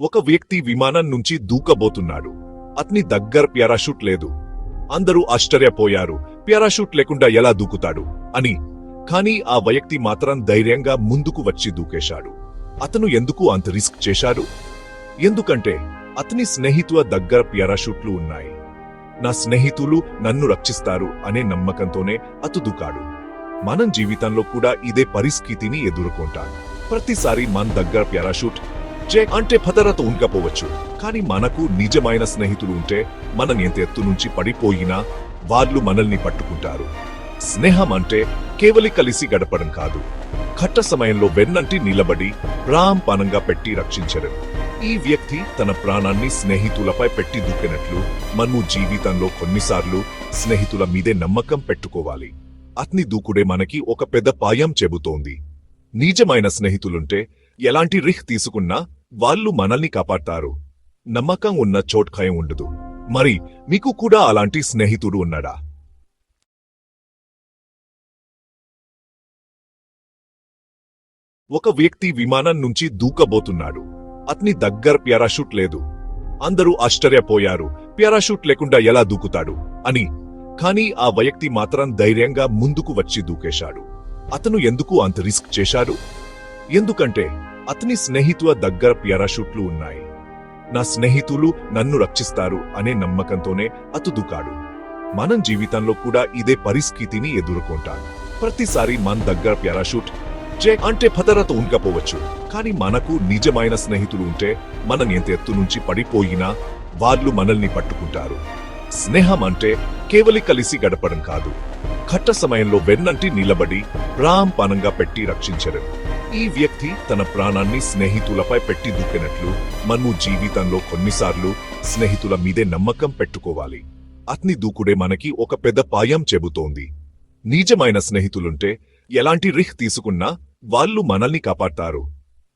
ఒక వ్యక్తి విమానం నుంచి దూకబోతున్నాడు. అతని దగ్గర ప్యారాషూట్ లేదు. అందరూ ఆశ్చర్యపోయారు. ప్యారాషూట్ లేకుండా ఎలా దూకుతాడు? అని. కానీ ఆ వ్యక్తి మాత్రం ధైర్యంగా ముందుకు వచ్చి దూకేశాడు. అతను ఎందుకు అంత రిస్క్ చేశాడు? ఎందుకంటే అతని స్నేహితుల దగ్గర ప్యారాషూట్లు ఉన్నాయి. నా స్నేహితులు నన్ను రక్షిస్తారు అనే నమ్మకంతోనే అతు దూకాడు. మనం జీవితంలో కూడా ఇదే పరిస్థితిని ఎదుర్కొంటాం ప్రతిసారి మన దగ్గర ప్యారాషూట్ చే అంటే భద్రత ఉండకపోవచ్చు. కానీ మనకు నిజమైన స్నేహితులు ఉంటే మనం ఎంత ఎత్తు నుంచి పడిపోయినా వాళ్ళు మనల్ని పట్టుకుంటారు. స్నేహం అంటే కేవలి కలిసి గడపడం కాదు. కట్ట సమయంలో వెన్నంటి నిలబడి ప్రాంపణంగా పెట్టి రక్షించడం. ఈ వ్యక్తి తన ప్రాణాన్ని స్నేహితులపై పెట్టి దూకినట్లు మనము జీవితంలో కొన్నిసార్లు స్నేహితుల మీదే నమ్మకం పెట్టుకోవాలి. అత్ని దూకుడే మనకి ఒక పెద్ద పాయం చెబుతోంది. నిజమైన స్నేహితులుంటే ఎలాంటి రిహ్ తీసుకున్నా వాళ్ళు మనల్ని కాపాడతారు. నమ్మకం ఉన్న చోట్ఖయం ఉండదు. మరి మీకు కూడా అలాంటి స్నేహితుడు ఉన్నాడా? ఒక వ్యక్తి విమానం నుంచి దూకబోతున్నాడు. అతని దగ్గర ప్యారాషూట్ లేదు. అందరూ ఆశ్చర్యపోయారు. ప్యారాషూట్ లేకుండా ఎలా దూకుతాడు అని. కానీ ఆ వ్యక్తి మాత్రం ధైర్యంగా ముందుకు వచ్చి దూకేశాడు. అతను ఎందుకు అంత రిస్క్ చేశాడు? ఎందుకంటే అతని స్నేహితుల దగ్గర ప్యారాషూట్లు ఉన్నాయి. నా స్నేహితులు నన్ను రక్షిస్తారు అనే నమ్మకంతోనే అతుదుకాడు. మనం జీవితంలో కూడా ఇదే పరిస్థితిని ఎదుర్కొంటాం. ప్రతిసారి మన దగ్గర ప్యారాషూట్ జే అంటే భద్రత ఉండకపోవచ్చు కానీ మనకు నిజమైన స్నేహితులు ఉంటే మనం ఎంత ఎత్తు నుంచి పడిపోయినా వాళ్ళు మనల్ని పట్టుకుంటారు. స్నేహం అంటే కేవలి కలిసి గడపడం కాదు. కట్ట సమయంలో వెన్నంటి నిలబడి ప్రాంపణంగా పెట్టి రక్షించడం. ఈ వ్యక్తి తన ప్రాణాన్ని స్నేహితులపై పెట్టి దూకినట్లు మనము జీవితంలో కొన్నిసార్లు స్నేహితుల మీదే నమ్మకం పెట్టుకోవాలి. అత్ని దూకుడే మనకి ఒక పెద్ద పాయం చెబుతోంది. నిజమైన స్నేహితులుంటే ఎలాంటి రిహ్ తీసుకున్నా వాళ్ళు మనల్ని కాపాడతారు.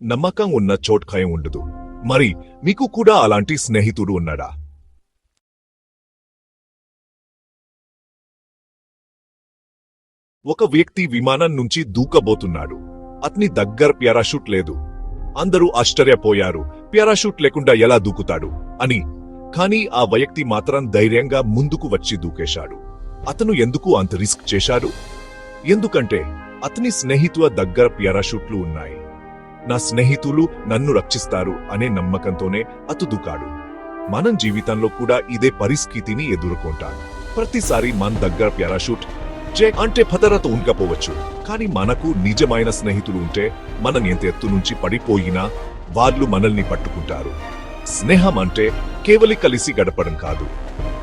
నమ్మకం ఉన్న చోట్కాయం ఉండదు. మరి మీకు కూడా అలాంటి స్నేహితుడు ఉన్నాడా? ఒక వ్యక్తి విమానం నుంచి దూకబోతున్నాడు. అతని దగ్గర ప్యారాషూట్ లేదు. అందరూ ఆశ్చర్యపోయారు. ప్యారాషూట్ లేకుండా ఎలా దూకుతాడు? అని. కానీ ఆ వ్యక్తి మాత్రం ధైర్యంగా ముందుకు వచ్చి దూకేశాడు. అతను ఎందుకు అంత రిస్క్ చేశాడు? ఎందుకంటే అతని స్నేహితుల దగ్గర ప్యారాషూట్లు ఉన్నాయి. నా స్నేహితులు నన్ను రక్షిస్తారు అనే నమ్మకంతోనే అతు దూకాడు. మనం జీవితంలో కూడా ఇదే పరిస్థితిని ఎదుర్కొంటాం ప్రతిసారి మన దగ్గర ప్యారాషూట్ చే అంటే భద్రత ఉండకపోవచ్చు. కానీ మనకు నిజమైన స్నేహితులు ఉంటే మనం ఎంత ఎత్తు నుంచి పడిపోయినా వాళ్ళు మనల్ని పట్టుకుంటారు. స్నేహం అంటే కేవలి కలిసి గడపడం కాదు.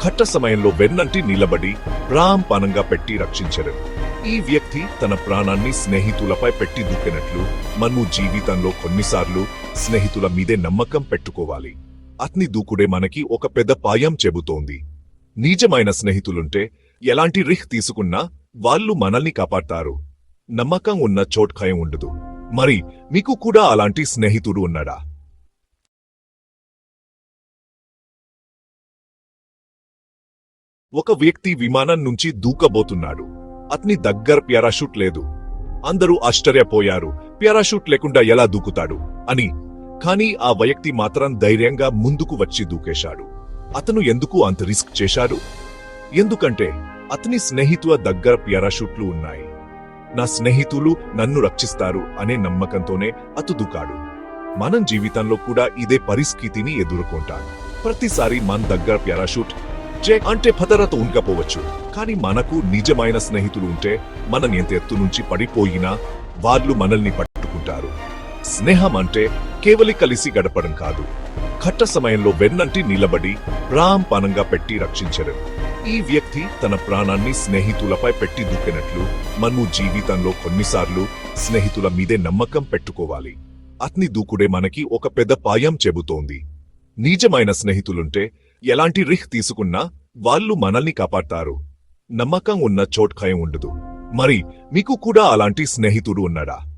కట్ట సమయంలో వెన్నంటి నిలబడి ప్రాంపణంగా పెట్టి రక్షించడం. ఈ వ్యక్తి తన ప్రాణాన్ని స్నేహితులపై పెట్టి దూకినట్లు మనము జీవితంలో కొన్నిసార్లు స్నేహితుల మీదే నమ్మకం పెట్టుకోవాలి. అతని దూకుడే మనకి ఒక పెద్ద పాయం చెబుతోంది. నిజమైన స్నేహితులుంటే ఎలాంటి రిహ్ తీసుకున్నా వాళ్ళు మనల్ని కాపాడతారు. నమ్మకం ఉన్న చోట్ఖయం ఉండదు. మరి మీకు కూడా అలాంటి స్నేహితుడు ఉన్నాడా? ఒక వ్యక్తి విమానం నుంచి దూకబోతున్నాడు. అతని దగ్గర ప్యారాషూట్ లేదు. అందరూ ఆశ్చర్యపోయారు. ప్యారాషూట్ లేకుండా ఎలా దూకుతాడు అని. కానీ ఆ వ్యక్తి మాత్రం ధైర్యంగా ముందుకు వచ్చి దూకేశాడు. అతను ఎందుకు అంత రిస్క్ చేశాడు? ఎందుకంటే అతని స్నేహితుల దగ్గర ప్యారాషూట్లు ఉన్నాయి. నా స్నేహితులు నన్ను రక్షిస్తారు అనే నమ్మకంతోనే అతుదుకాడు మనం జీవితంలో కూడా ఇదే పరిస్థితిని ఎదుర్కొంటాం. ప్రతిసారి మన దగ్గర ప్యారాషూట్ జే అంటే భద్రత ఉండకపోవచ్చు కానీ మనకు నిజమైన స్నేహితులు ఉంటే మనం ఎంత ఎత్తు నుంచి పడిపోయినా వాళ్ళు మనల్ని పట్టుకుంటారు. స్నేహం అంటే కేవలి కలిసి గడపడం కాదు. కట్ట సమయంలో వెన్నంటి నిలబడి ప్రాంపణంగా పెట్టి రక్షించడం. ఈ వ్యక్తి తన ప్రాణాన్ని స్నేహితులపై పెట్టి దూకినట్లు మనము జీవితంలో కొన్నిసార్లు స్నేహితుల మీదే నమ్మకం పెట్టుకోవాలి. అతని దూకుడే మనకి ఒక పెద్ద పాయం చెబుతోంది. నిజమైన స్నేహితులుంటే ఎలాంటి రిహ్ తీసుకున్నా వాళ్ళు మనల్ని కాపాడతారు. నమ్మకం ఉన్న చోట్ఖయం ఉండదు. మరి మీకు కూడా అలాంటి స్నేహితుడు ఉన్నాడా?